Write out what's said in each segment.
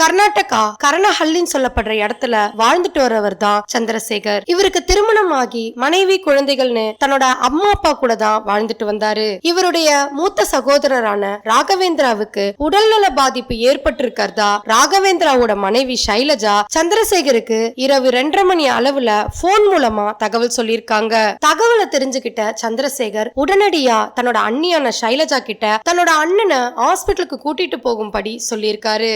கர்நாடகா கரணஹல்லின்னு சொல்லப்படுற இடத்துல வாழ்ந்துட்டு வரவர் தான் சந்திரசேகர். இவருக்கு திருமணமாகி மனைவி குழந்தைகள்னு தன்னோட அம்மா அப்பா கூட தான் வாழ்ந்துட்டு வந்தாரு. இவருடைய மூத்த சகோதரரான ராகவேந்திராவுக்கு உடல்நல பாதிப்பு ஏற்பட்டிருக்கிறதா ராகவேந்திராவோட மனைவி சைலஜா சந்திரசேகருக்கு இரவு ரெண்டரை மணி அளவுல போன் மூலமா தகவல் சொல்லியிருக்காங்க. தகவலை தெரிஞ்சுக்கிட்ட சந்திரசேகர் உடனடியா தன்னோட அண்ணியான சைலஜா கிட்ட தன்னோட அண்ணனை ஹாஸ்பிட்டலுக்கு கூட்டிட்டு போகும்படி சொல்லியிருக்காரு.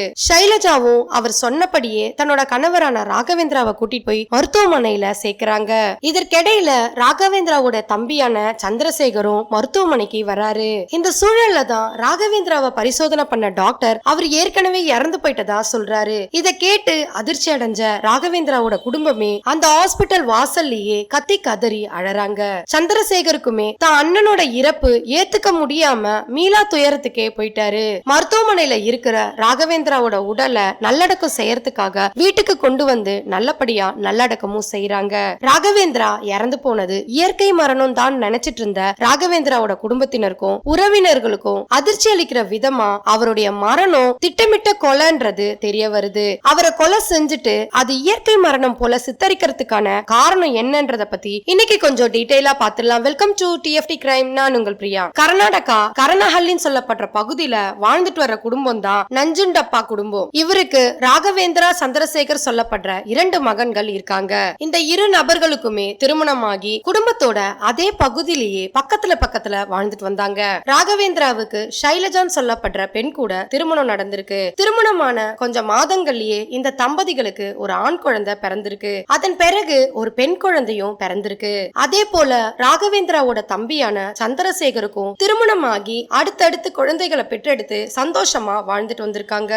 சைலஜாவும் அவர் சொன்னபடியே தன்னோட கணவரான ராகவேந்திராவை கூட்டிட்டு போய் மருத்துவமனையில சேர்க்கிறாங்க. இதற்கிடையில ராகவேந்திராவோட தம்பியான சந்திரசேகரும் மருத்துவமனைக்கு வராரு. இந்த சூழல்ல தான் ராகவேந்திராவை பரிசோதனை பண்ண டாக்டர் அவர் ஏற்கனவே இறந்து போயிட்டதா சொல்றாரு. இத கேட்டு அதிர்ச்சி அடைஞ்ச ராகவேந்திராவோட குடும்பமே அந்த ஹாஸ்பிட்டல் வாசல்லையே கத்தி கதறி அழறாங்க. சந்திரசேகருக்குமே தான் அண்ணனோட இறப்பு ஏத்துக்க முடியாம மீளா துயரத்துக்கே போயிட்டாரு. மருத்துவமனையில இருக்கிற ராகவேந்திராவோட உடலை நல்லடக்கம் செய்யறதுக்காக வீட்டுக்கு கொண்டு வந்து நல்லபடியா நல்லடக்கமும் செய்யறாங்க ராகவேந்திரா இறந்து போனது இயற்கை மரணம் தான் நினைச்சிட்டு இருந்த ராகவேந்திராவோட குடும்பத்தினருக்கும் உறவினர்களுக்கும் அதிர்ச்சி அளிக்கிற விதமா அவருடைய மரணம் திட்டமிட்ட கொலைன்றது தெரிய வருது. அவரை கொலை செஞ்சுட்டு அது இயற்கை மரணம் போல சித்தரிக்கிறதுக்கான காரணம் என்னன்றத பத்தி இன்னைக்கு கொஞ்சம் டீடைலா பாத்துடலாம். வெல்கம் டு டிஎஃப்டி கிரைம் நான் உங்கள் பிரியா. கர்நாடகா கரணஹல்லின்னு சொல்லப்படுற பகுதியில வாழ்ந்துட்டு வர குடும்பம் தான் நஞ்சுண்டப்பா குடும்பம். இவர் இவருக்கு ராகவேந்திரா சந்திரசேகர் சொல்லப்படுற இரண்டு மகன்கள் இருக்காங்க. இந்த இரு நபர்களுக்குமே திருமணமாகி குடும்பத்தோட அதே பகுதியிலேயே பக்கத்துல பக்கத்துல வாழ்ந்துட்டு வந்தாங்க. ராகவேந்திராவுக்கு ஷைலஜான்னு சொல்லப்படுற பெண் கூட திருமணம் நடந்திருக்கு. திருமணமான கொஞ்ச மாதங்கள்லயே இந்த தம்பதிகளுக்கு ஒரு ஆண் குழந்தை பிறந்திருக்கு. அதன் பிறகு ஒரு பெண் குழந்தையும் பிறந்திருக்கு. அதே போல ராகவேந்திராவோட தம்பியான சந்திரசேகருக்கும் திருமணமாகி அடுத்தடுத்து குழந்தைகளை பெற்றெடுத்து சந்தோஷமா வாழ்ந்துட்டு வந்திருக்காங்க.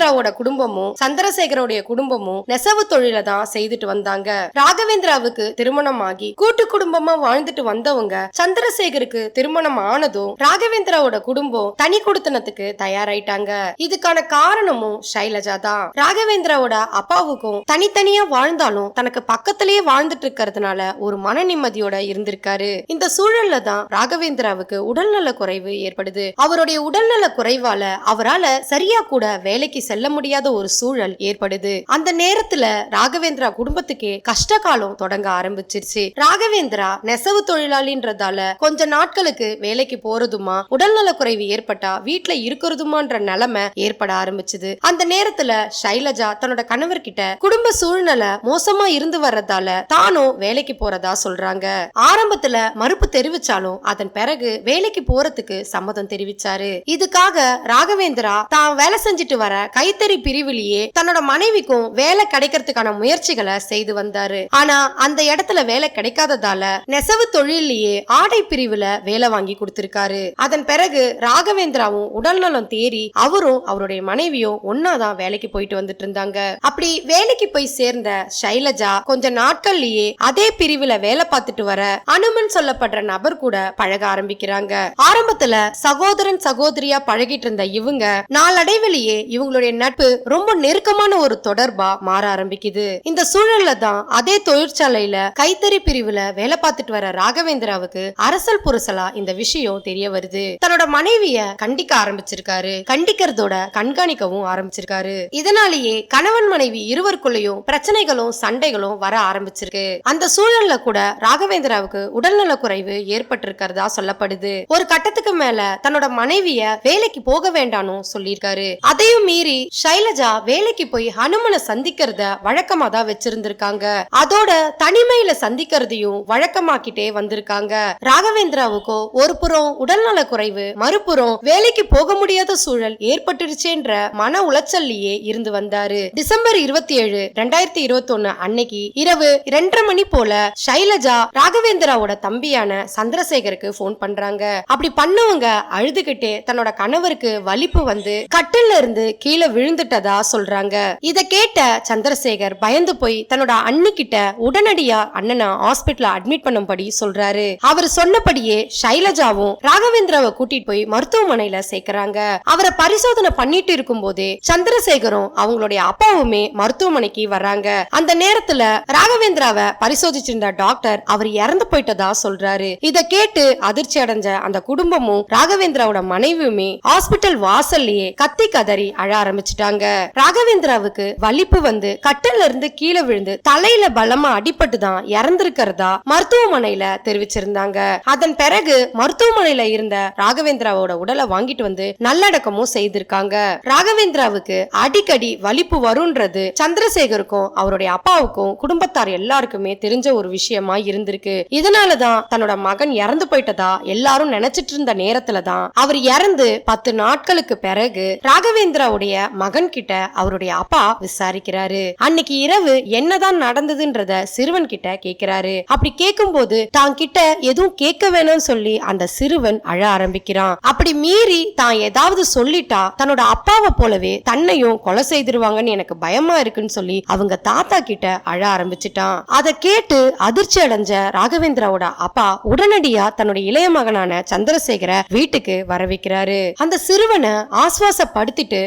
ராகவேந்திராவோட குடும்பமும் சந்திரசேகரோடைய குடும்பமும் நெசவு தொழில தான் செய்துட்டு வந்தாங்க. ராகவேந்திராவுக்கு திருமணம் ஆகி கூட்டு குடும்பமா வாழ்ந்துட்டு வந்தவங்க சந்திரசேகருக்கு திருமணம் ஆனதும் ராகவேந்திராவோட குடும்பம் தனி கொடுத்தனத்துக்கு தயாராயிட்டாங்க. இதுக்கான காரணமும் சைலஜா தான். ராகவேந்திராவோட அப்பாவுக்கும் தனித்தனியா வாழ்ந்தாலும் தனக்கு பக்கத்திலேயே வாழ்ந்துட்டு இருக்கிறதுனால ஒரு மன நிம்மதியோட இருந்திருக்காரு. இந்த சூழல்ல தான் ராகவேந்திராவுக்கு உடல்நல குறைவு ஏற்படுது. அவருடைய உடல்நல குறைவால அவரால் சரியா கூட வேலைக்கு செல்ல முடியாத ஒரு சூழல் ஏற்படுது. அந்த நேரத்துல ராகவேந்திரா குடும்பத்துக்கே கஷ்ட காலம் தொடங்க ஆரம்பிச்சிருச்சு. ராகவேந்திரா நெசவு தொழிலாளின்றதால கொஞ்ச நாட்களுக்கு வேலைக்கு போறதுமா உடல்நல குறைவு ஏற்பட்டா வீட்டுல இருக்கிறதுமான்ற நிலைமை ஏற்பட ஆரம்பிச்சது. அந்த நேரத்துல ஷைலஜா தன்னோட கணவர்கிட்ட குடும்ப சூழ்நிலை மோசமா இருந்து வர்றதால தானும் வேலைக்கு போறதா சொல்றாங்க. ஆரம்பத்துல மறுப்பு தெரிவிச்சாலும் அதன் பிறகு வேலைக்கு போறதுக்கு சம்மதம் தெரிவிச்சாரு. இதுக்காக ராகவேந்திரா தான் வேலை செஞ்சுட்டு வர கைத்தறி பிரிவிலேயே தன்னோட மனைவிக்கும் வேலை கிடைக்கிறதுக்கான முயற்சிகளை செய்து வந்தாரு. ஆனா அந்த இடத்துல வேலை கிடைக்காததால நெசவு தொழிலேயே ஆடை பிரிவுல வேலை வாங்கி கொடுத்திருக்காரு. அதன் பிறகு ராகவேந்திராவும் உடல்நலம் தேறி அவரும் அவருடைய மனைவியும் ஒன்னாதான் வேலைக்கு போயிட்டு வந்துட்டு இருந்தாங்க. அப்படி வேலைக்கு போய் சேர்ந்த சைலஜா கொஞ்ச நாட்கள்லயே அதே பிரிவுல வேலை பார்த்துட்டு வர அனுமன் சொல்லப்படுற நபர் கூட பழக ஆரம்பிக்கிறாங்க. ஆரம்பத்துல சகோதரன் சகோதரியா பழகிட்டு இருந்த இவங்க நாளடைவிலேயே இவங்களுடைய நட்பு ரொம்ப நெருக்கமான ஒரு தொடர்பா மாற ஆரம்பிக்குது. இந்த சூழல்ல தான் அதே தொழிற்சாலையில கைத்தறி பிரிவுல வேலை பார்த்துட்டு வர ராகவேந்திராவுக்கு அரசல் புரசலா இந்த விஷயம் தெரிய வருது. தன்னோட மனைவிய கண்டிக்க ஆரம்பிச்சிருக்காரு. கண்டிக்கிறதோட கண்காணிக்கவும் ஆரம்பிச்சிருக்காரு. இதனாலேயே கணவன் மனைவி இருவருக்குள்ளயும் பிரச்சனைகளும் சண்டைகளும் வர ஆரம்பிச்சிருக்கு. அந்த சூழல்ல கூட ராகவேந்திராவுக்கு உடல்நல குறைவு ஏற்பட்டிருக்கிறதா சொல்லப்படுது. ஒரு கட்டத்துக்கு மேல தன்னோட மனைவிய வேலைக்கு போக வேண்டாம்னு சொல்லியிருக்காரு. அதையும் மீறி சைலஜா வேலைக்கு போய் ஹனுமனை சந்திக்கிறத வழக்கமா தான் வச்சிருந்திருக்காங்க. அதோட தனிமையில சந்திக்கிறதையும் வழக்கமாக்கிட்டே வந்திருக்காங்க. ராகவேந்திராவுக்கோ ஒரு புறம் உடல்நல குறைவு மறுபுறம் வேலைக்கு போக முடியாத சூழல் ஏற்பட்டுருச்சேன்ற மன உளைச்சல்லையே இருந்து வந்தாரு. டிசம்பர் இருபத்தி ஏழு ரெண்டாயிரத்தி இருபத்தி ஒண்ணு அன்னைக்கு இரவு இரண்டரை மணி போல சைலஜா ராகவேந்திராவோட தம்பியான சந்திரசேகருக்கு போன் பண்றாங்க. அப்படி பண்ணவங்க அழுதுகிட்டே தன்னோட கணவருக்கு வலிப்பு வந்து கட்டில இருந்து கீழே விழுந்துட்டதா சொல்றாங்க. இத கேட்ட சந்திரசேகர் பயந்து போய் தன்னோட அண்ணு கிட்ட உடனடியா அண்ணனை ஹாஸ்பிட்டல் அட்மிட் பண்ணும்படி சொல்றாரு. அவர் சொன்னபடியே ஷைலஜாவும் ராகவேந்திராவை கூட்டிட்டு போய் மருத்துவமனையில சேர்க்கறாங்க. அவரை பரிசோதனை பண்ணிட்டு இருக்கும் போதே சந்திரசேகரும் அவங்களுடைய அப்பாவுமே மருத்துவமனைக்கு வர்றாங்க. அந்த நேரத்துல ராகவேந்திராவை பரிசோதிச்சிருந்த டாக்டர் அவர் இறந்து போயிட்டதா சொல்றாரு. இத கேட்டு அதிர்ச்சி அடைஞ்ச அந்த குடும்பமும் ராகவேந்திராவோட மனைவியுமே ஹாஸ்பிட்டல் வாசல்லையே கத்தி கதறி அழ ஆரம்பிச்சு ஆரம்பிச்சிட்டாங்க. ராகவேந்திராவுக்கு வலிப்பு வந்து கட்டில இருந்து கீழே விழுந்து தலையில பலமா அடிபட்டு தான் இறந்திருக்கிறதா மருத்துவமனையில தெரிவிச்சிருந்தாங்க. அதன் பிறகு மருத்துவமனையில இருந்த ராகவேந்திராவோட உடலை வாங்கிட்டு வந்து நல்லடக்கமும் செய்திருக்காங்க. ராகவேந்திராவுக்கு அடிக்கடி வலிப்பு வரும்ன்றது சந்திரசேகருக்கும் அவருடைய அப்பாவுக்கும் குடும்பத்தார் எல்லாருக்குமே தெரிஞ்ச ஒரு விஷயமா இருந்திருக்கு. இதனாலதான் தன்னோட மகன் இறந்து போயிட்டதா எல்லாரும் நினைச்சிட்டு இருந்த நேரத்துலதான் அவர் இறந்து பத்து நாட்களுக்கு பிறகு ராகவேந்திராவுடைய மகன் கிட்ட அவருடைய அப்பா விசாரிக்கிறாரு. அன்னைக்கு இரவு என்னதான் நடந்ததுன்றத சிறுவன் கிட்ட கேக்குறாரு. அப்படி கேட்கும்போது தான் கிட்ட எதுவும் கேட்க வேணும்னு சொல்லி அந்த சிறுவன் அழ ஆரம்பிக்கிறான். அப்படி மீறி தான் ஏதாவது சொல்லிட்டா தன்னோட அப்பாவை போலவே தன்னையும் கொலை செய்திருவாங்கன்னு எனக்கு பயமா இருக்குன்னு சொல்லி அவங்க தாத்தா கிட்ட அழ ஆரம்பிச்சிட்டான். அதை கேட்டு அதிர்ச்சி அடைஞ்ச ராகவேந்திராவோட அப்பா உடனடியா தன்னுடைய இளைய மகனான சந்திரசேகர வீட்டுக்கு வர வைக்கிறாரு அந்த சிறுவனை ஆஸ்வாசப்படுத்திட்டு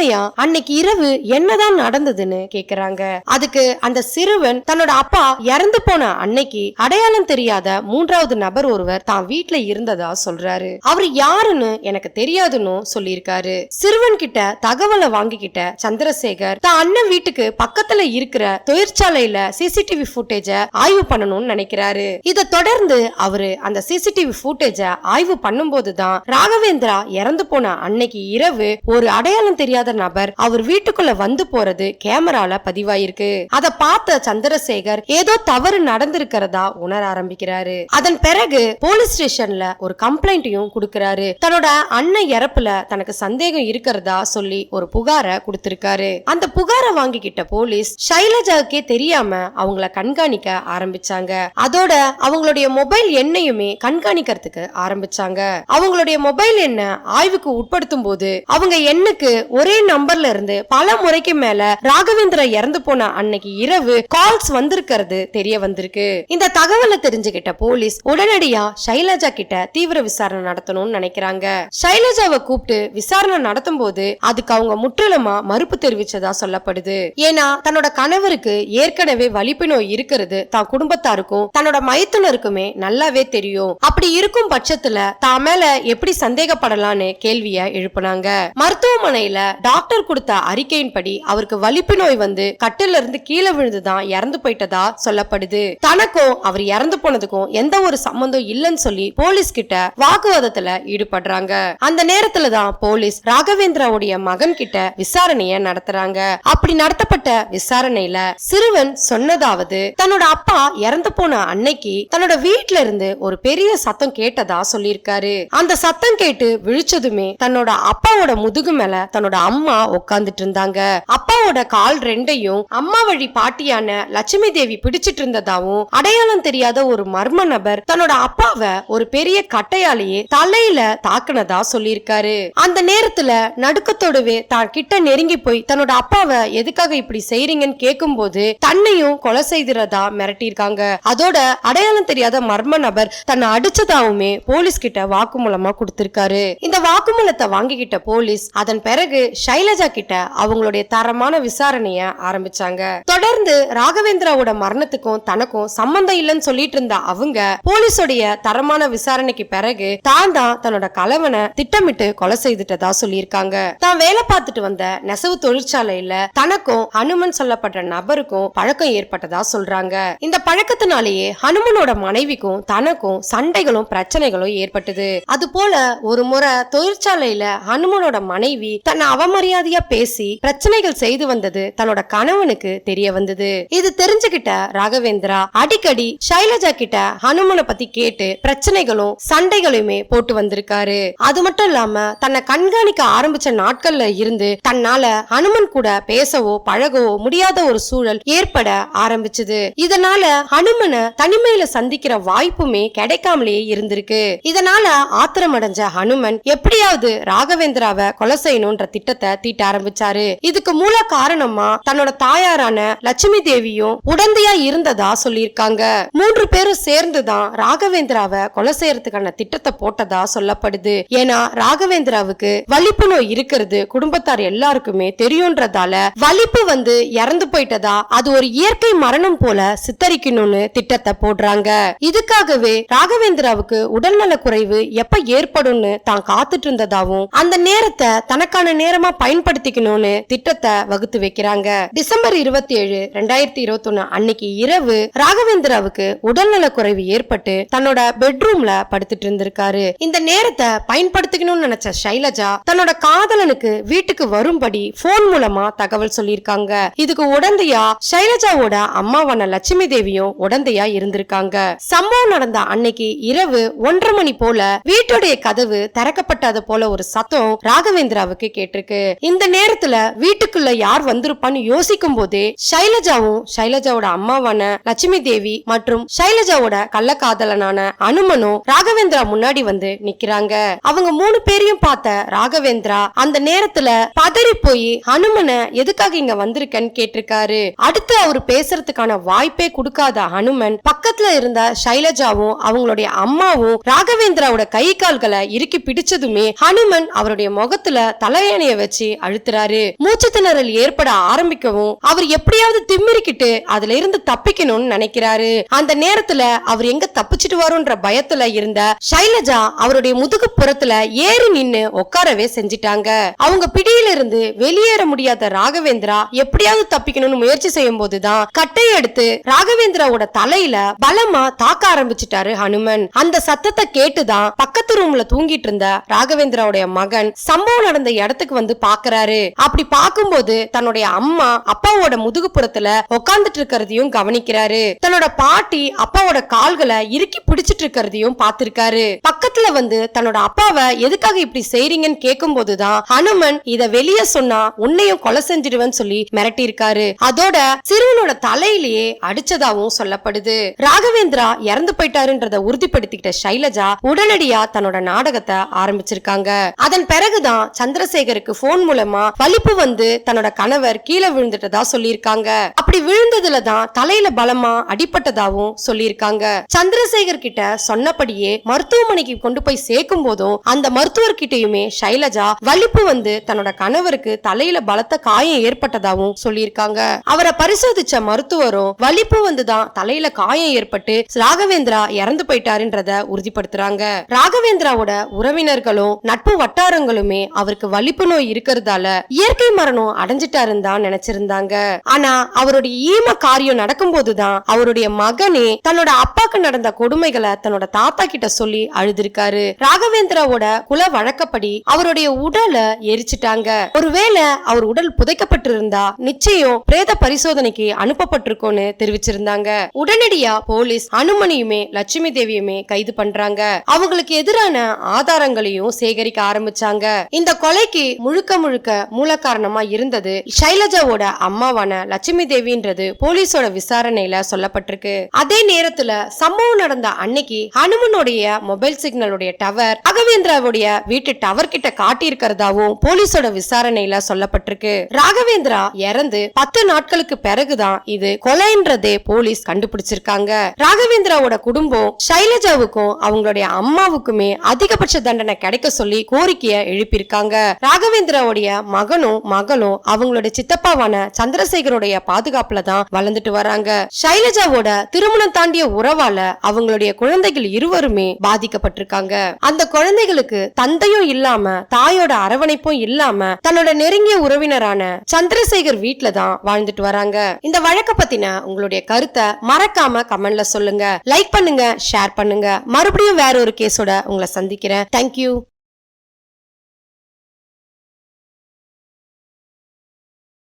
உண்மையா? அன்னைக்கு இரவு என்னதான் நடந்ததுன்னு கேக்குறாங்க. அதுக்கு அந்த சிறுவன் தன்னோட அப்பா இறந்து போன அன்னைக்கு அடையாளம் தெரியாத மூன்றாவது நபர் ஒருவர் தான் வீட்டுல இருந்ததா சொல்றாரு. அவர் யாருன்னு எனக்கு தெரியாதுன்னு சொல்லியிருக்காரு. சிறுவன் கிட்ட தகவலை வாங்கிக்கிட்ட சந்திரசேகர் தான் அண்ணன் வீட்டுக்கு பக்கத்துல இருக்கிற தொழிற்சாலையில சிசிடிவி ஃபுட்டேஜ ஆய்வு பண்ணணும்னு நினைக்கிறாரு. இதை தொடர்ந்து அவரு அந்த சிசிடிவி ஃபுட்டேஜ ஆய்வு பண்ணும்போது தான் ராகவேந்திரா இறந்து போன அன்னைக்கு இரவு ஒரு அடையாளம் தெரியாத நபர் அவர் வீட்டுக்குள்ள வந்து போறது கேமரால பதிவாயிருக்கு. அத பார்த்த சந்திரசேகர் ஏதோ தவறு நடந்திருக்கிறதா உணர ஆரம்பிக்கிறாரு. அதன் பிறகு போலீஸ் ஸ்டேஷன்ல ஒரு கம்ப்ளைண்ட்டையும் கொடுக்கிறாரு. தன்னோட அண்ணன் இறப்புல தனக்கு சந்தேகம் இருக்கிறதா சொல்லி ஒரு புகாரை கொடுத்திருக்காரு. அந்த புகாரை வாங்கிக்கிட்ட போலீஸ் சைலஜாவுக்கே தெரியாம அவங்கள கண்காணிக்க ஆரம்பிச்சாங்க. அதோட அவங்களுடைய மொபைல் எண்ணையுமே கண்காணிக்கிறதுக்கு ஆரம்பிச்சாங்க. அவங்களுடைய மொபைல் எண்ணை ஆய்வுக்கு உட்படுத்தும் போது அவங்க எண்ணுக்கு ஒரே நம்பர்ல இருந்து பல முறைக்கு மேல ராகவேந்திரா இறந்து போன அன்னைக்கு இரவு கால்ஸ் வந்திருக்கிறது தெரிய வந்திருக்கு. இந்த தகவலை தெரிஞ்சுக்கிட்ட போலீஸ் உடனடியா ஷைலஜா கிட்ட தீவிர விசாரணை நடத்தணும்னு நினைக்கிறாங்க. ஷைலஜாவை கூப்பிட்டு விசாரணை நடத்தும் போது அதுக்கு அவங்க முற்றிலுமா மறுப்பு தெரிவிச்சதா சொல்லப்படுது. ஏன்னா தன்னோட கணவருக்கு ஏற்கனவே வலிப்பு நோய் இருக்கிறது தான் குடும்பத்தாருக்கும் தன்னோட மைத்துனருக்குமே நல்லாவே தெரியும். அப்படி இருக்கும் பட்சத்துல தான் மேல எப்படி சந்தேகப்படலாம்னு கேள்விய எழுப்புனாங்க. மருத்துவமனையில டாக்டர் கொடுத்த அறிக்கையின்படி அவருக்கு வலிப்பு நோய் வந்து கட்டில இருந்து கீழே விழுந்துதான் இறந்து போயிட்டதா சொல்லப்படுது. தனக்கும் அவர் இறந்து போனதுக்கும் எந்த ஒரு சம்பந்தம் இல்லைன்னு சொல்லி போலீஸ் கிட்ட வாக்குவாதத்துல ஈடுபடுறாங்க. அந்த நேரத்துல தான் போலீஸ் ராகவேந்திராவுடைய மகன் கிட்ட விசாரணைய நடத்துறாங்க. அப்படி நடத்தப்பட்ட விசாரணையில சிறுவன் சொன்னதாவது தன்னோட அப்பா இறந்து போன அன்னைக்கு தன்னோட வீட்ல இருந்து ஒரு பெரிய சத்தம் கேட்டதா சொல்லியிருக்காரு. அந்த சத்தம் கேட்டு விழிச்சதுமே தன்னோட அப்பாவோட முதுகு மேல தன்னோட அம்மா உட்கார்ந்துட்டு இருந்தாங்க அப்பாவோட கால் ரெண்டையும் அம்மா வழி பாட்டியான லட்சுமி தேவி பிடிச்சிட்டு இருந்ததாவும் அடையாளம் தெரியாத ஒரு மர்ம நபர் தன்னோட அப்பாவை ஒரு பெரிய கட்டையாலேயே தலையில தாக்குனதா சொல்லியிருக்காரு. அந்த நேரத்துல நடுக்கத்தோடவே தான் கிட்ட நெருங்கி போய் தன்னோட அப்பாவை எதுக்காக இப்படி செய்றீங்கன்னு கேட்கும்போது தன்னையும் கொலை செய்திரதா மிரட்டியிருக்காங்க. அதோட அடையாளம் தெரியாத மர்ம நபர் தன்னை அடிச்சதாவுமே போலீஸ் கிட்ட வாக்குமூலமா கொடுத்திருக்காரு. இந்த வாக்குமூலத்தை வாங்கிக்கிட்ட போலீஸ் அதன் பிறகு சைலஜா கிட்ட அவங்களுடைய தரமான விசாரணைய ஆரம்பிச்சாங்க. தொடர்ந்து ராகவேந்திராவோட மரணத்துக்கும் தனக்கும் சம்பந்தம் இல்லைன்னு சொல்லிட்டு இருந்த அவங்க போலீஸோடைய தரமான விசாரணைக்கு பிறகு தான் தான் தன்னோட கலவனை திட்டமிட்டு கொலை செய்துட்டதா சொல்லியிருக்காங்க. தான் வேலை பார்த்துட்டு வந்த நெசவு தொழிற்சாலையில தனக்கும் ஹனுமன் சொல்லப்பட்ட நபருக்கும் பழக்கம் ஏற்பட்டதா சொல்றாங்க. இந்த பழக்கத்தினாலேயே ஹனுமனோட மனைவிக்கும் தனக்கும் சண்டைகளும் பிரச்சனைகளும் ஏற்பட்டது. அது போல ஒரு முறை தொழிற்சாலையில ஹனுமனோட மனைவி தன்னை அவமான அவமரியாதையா பேசி பிரச்சனைகள் செய்து வந்தது தன்னோட கணவனுக்கு தெரிய வந்தது. இது தெரிஞ்சுகிட்ட ராகவேந்திரா அடிக்கடி ஷைலஜா கிட்ட ஹனுமனை பத்தி கேட்டு பிரச்சனைகளும் சண்டைகளையுமே போட்டு வந்திருக்காரு. அது மட்டும் இல்லாம தன்னை கண்காணிக்க ஆரம்பிச்ச நாட்கள்ல இருந்து தன்னால ஹனுமன் கூட பேசவோ பழகவோ முடியாத ஒரு சூழல் ஏற்பட ஆரம்பிச்சது. இதனால ஹனுமனை தனிமையில சந்திக்கிற வாய்ப்புமே கிடைக்காமலேயே இருந்திருக்கு. இதனால ஆத்திரமடைஞ்ச ஹனுமன் எப்படியாவது ராகவேந்திராவை கொலை செய்யணும்ன்ற திட்டத்தை தீட்ட ஆரம்பிச்சாரு. இதுக்கு மூல காரணமா தன்னோட தாயாரான லட்சுமி தேவியும் உடந்தையா இருந்ததா சொல்லியிருக்காங்க. மூன்று பேரும் சேர்ந்துதான் ராகவேந்திராவை கொலை செய்யறதுக்கான திட்டத்தை போட்டதா சொல்லப்படுது. ஏன்னா ராகவேந்திராவுக்கு வலிப்பு நோய் இருக்கிறது குடும்பத்தார் எல்லாருக்குமே தெரியும்ன்றதால வலிப்பு வந்து இறந்து போயிட்டதா அது ஒரு இயற்கை மரணம் போல சித்தரிக்கணும்னு திட்டத்தை போடுறாங்க. இதுக்காகவே ராகவேந்திராவுக்கு உடல்நல குறைவு எப்ப ஏற்படும்னு தான் காத்துட்டு இருந்ததாவும் அந்த நேரத்தை தனக்கான நேரமா பயன்படுத்திக்கணும்னு திட்டத்தை வகுத்து வைக்கிறாங்க. டிசம்பர் இருபத்தி ஏழு ரெண்டாயிரத்தி இருபத்தி ஒன்னு அன்னைக்கு இரவு ராகவேந்திராவுக்கு உடல்நல குறைவு ஏற்பட்டு தன்னோட பெட்ரூம்ல படுத்துட்டு இருந்திருக்காரு. இந்த நேரத்தை பயன்படுத்திக்கணும்னு நினைச்ச சைலஜா தன்னோட காதலனுக்கு வீட்டுக்கு வரும்படி போன் மூலமா தகவல் சொல்லியிருக்காங்க. இதுக்கு உடந்தையா சைலஜாவோட அம்மாவான லட்சுமி தேவியும் உடந்தையா இருந்திருக்காங்க. சம்பவம் நடந்த அன்னைக்கு இரவு ஒன்றரை மணி போல வீட்டுடைய கதவு திறக்கப்பட்டது போல ஒரு சத்தம் ராகவேந்திராவுக்கு கேட்டிருக்கு. இந்த நேரத்துல வீட்டுக்குள்ள யார் வந்திருப்பான்னு யோசிக்கும் போதே சைலஜாவும் சைலஜாவோட அம்மாவான லட்சுமி தேவி மற்றும் சைலஜாவோட கள்ளக்காதலனான அனுமனும் ராகவேந்திரா முன்னாடி வந்து நிக்கிறாங்க. அவங்க மூணு பேரையும் பார்த்த ராகவேந்திரா அந்த நேரத்துல பதறி போய் ஹனுமனை எதுக்காக இங்க வந்திருக்கேன்னு கேட்டிருக்காரு. அடுத்து அவர் பேசுறதுக்கான வாய்ப்பே கொடுக்காத ஹனுமன் பக்கத்துல இருந்த சைலஜாவும் அவங்களுடைய அம்மாவும் ராகவேந்திராவோட கை கால்களை இறுக்கி பிடிச்சதுமே ஹனுமன் அவருடைய முகத்துல தலையணைய வச்சு வச்சு அழுத்துறாரு. மூச்சு திணறல் ஏற்பட ஆரம்பிக்கவும் அவர் எப்படியாவது திமிரிக்கிட்டு அதுல இருந்து தப்பிக்கணும்னு நினைக்கிறாரு. அந்த நேரத்துல அவர் எங்க தப்பிச்சிட்டு வரும்ன்ற பயத்துல இருந்த சைலஜா அவருடைய முதுகு புறத்துல ஏறி நின்னு உட்காரவே செஞ்சிட்டாங்க. அவங்க பிடியில இருந்து வெளியேற முடியாத ராகவேந்திரா எப்படியாவது தப்பிக்கணும்னு முயற்சி செய்யும் போதுதான் கட்டையை எடுத்து ராகவேந்திராவோட தலையில பலமா தாக்க ஆரம்பிச்சிட்டாரு ஹனுமன். அந்த சத்தத்தை கேட்டுதான் பக்கத்து ரூம்ல தூங்கிட்டு இருந்த ராகவேந்திராவுடைய மகன் சம்பவம் நடந்த இடத்துக்கு வந்து பாக்குறாரு. அப்படி பார்க்கும்போது தன்னுடைய அம்மா அப்பாவோட முதுகுப்புறத்துல உட்கார்ந்துட்டு இருக்கிறதையும் கவனிக்கிறாரு. தன்னோட பாட்டி அப்பாவோட கால்களை இறுக்கி பிடிச்சிட்டு இருக்கிறதையும் பாத்திருக்காரு பக்கத்துல வந்து தன்னோட அப்பாவை எதுக்காக இப்படி செய்றீங்கன்னு கேட்கும் போதுதான் ஹனுமன் இத வெளியே சொன்னா உன்னையும் கொலை செஞ்சிடுவேன்னு சொல்லி மிரட்டி இருக்காரு அதோட சிறுவனோட தலையிலேயே அடிச்சதாவும் சொல்லப்படுது. ராகவேந்திரா இறந்து போயிட்டாருன்றத உறுதிப்படுத்திக்கிட்ட சைலஜா உடனடியா தன்னோட நாடகத்தை ஆரம்பிச்சிருக்காங்க. அதன் பிறகுதான் சந்திரசேகருக்கு போன் மூலமா வலிப்பு வந்து தன்னோட கணவர் கீழே விழுந்துட்டதா சொல்லியிருக்காங்க. அப்படி விழுந்ததுல தான் தலையில பலமா அடிபட்டதாவும் சொல்லியிருக்காங்க. சந்திரசேகர் கிட்ட சொன்னபடியே மருத்துவமனைக்கு கொண்டு போய் சேர்க்கும் போதும் அந்த மருத்துவர் கிட்டயுமே சைலஜா வலிப்பு வந்து தன்னோட கணவருக்கு தலையில பலத்த காயம் ஏற்பட்டதாவும் சொல்லியிருக்காங்க. அவரை பரிசோதிச்ச மருத்துவரும் வலிப்பு வந்துதான் தலையில காயம் ஏற்பட்டு ராகவேந்திரா இறந்து போயிட்டாருன்றத உறுதிப்படுத்துறாங்க. ராகவே ராகவேந்திராவோட உறவினர்களும் நட்பு வட்டாரங்களுமே அவருக்கு வலிப்பு நோய் இருக்கிறதால இயற்கை மரணம் அடைஞ்சிட்டாருன்னு தான் நினைச்சிருந்தாங்க. ஆனா அவருடைய ஈம காரியம் நடக்கும்போதுதான் அவருடைய மகனே தன்னோட அப்பாக்கு நடந்த கொடுமைகளை தன்னோட தாத்தா கிட்ட சொல்லி அழுதிருக்காரு. ராகவேந்திராவோட குல வழக்கப்படி அவருடைய உடலை எரிச்சிட்டாங்க. ஒருவேளை அவர் உடல் புதைக்கப்பட்டிருந்தா நிச்சயம் பிரேத பரிசோதனைக்கு அனுப்பப்பட்டிருக்கோன்னு தெரிவிச்சிருந்தாங்க. உடனடியா போலீஸ் அனுமனியுமே லட்சுமி தேவியுமே கைது பண்றாங்க. அவங்களுக்கு எது எதிரான ஆதாரங்களையும் சேகரிக்க ஆரம்பிச்சாங்க. இந்த கொலைக்கு முழுக்க முழுக்க மூல காரணமா இருந்தது சைலஜாவோட அம்மாவான லட்சுமி தேவின்றது போலீஸோட விசாரணையில சொல்லப்பட்டிருக்கு. அதே நேரத்துல சம்பவம் நடந்த அன்னைக்கு ஹனுமனுடைய மொபைல் சிக்னலுடைய டவர் ராகவேந்திராவுடைய வீட்டு டவர் கிட்ட காட்டி இருக்கிறதாவும் போலீஸோட விசாரணையில சொல்லப்பட்டிருக்கு. ராகவேந்திரா இறந்து பத்து நாட்களுக்கு பிறகுதான் இது கொலைன்றதே போலீஸ் கண்டுபிடிச்சிருக்காங்க. ராகவேந்திராவோட குடும்பம் சைலஜாவுக்கும் அவங்களுடைய அம்மாவுக்குமே அதிகபட்ச தண்டனை கிடைக்க சொல்லி கோரிக்கையை எழுப்பியிருக்காங்க. ராகவேந்திராவுடைய மகனும் மகளும் அவங்களுடைய சித்தப்பாவான சந்திரசேகருடைய பாதுகாப்புல தான் வளர்ந்துட்டு வராங்க. சைலஜாவோட திருமணம் தாண்டிய உறவால அவங்களுடைய குழந்தைகள் இருவருமே பாதிக்கப்பட்டிருக்காங்க. அந்த குழந்தைகளுக்கு தந்தையும் இல்லாம தாயோட அரவணைப்பும் இல்லாம தன்னோட நெருங்கிய உறவினரான சந்திரசேகர் வீட்டுல தான் வாழ்ந்துட்டு வராங்க. இந்த வழக்க பத்தின உங்களுடைய கருத்தை மறக்காம கமெண்ட்ல சொல்லுங்க. லைக் பண்ணுங்க ஷேர் பண்ணுங்க. மறுபடியும் வேற ஒரு கேஸோட உங்களை சந்திக்கிறேன். தேங்க்யூ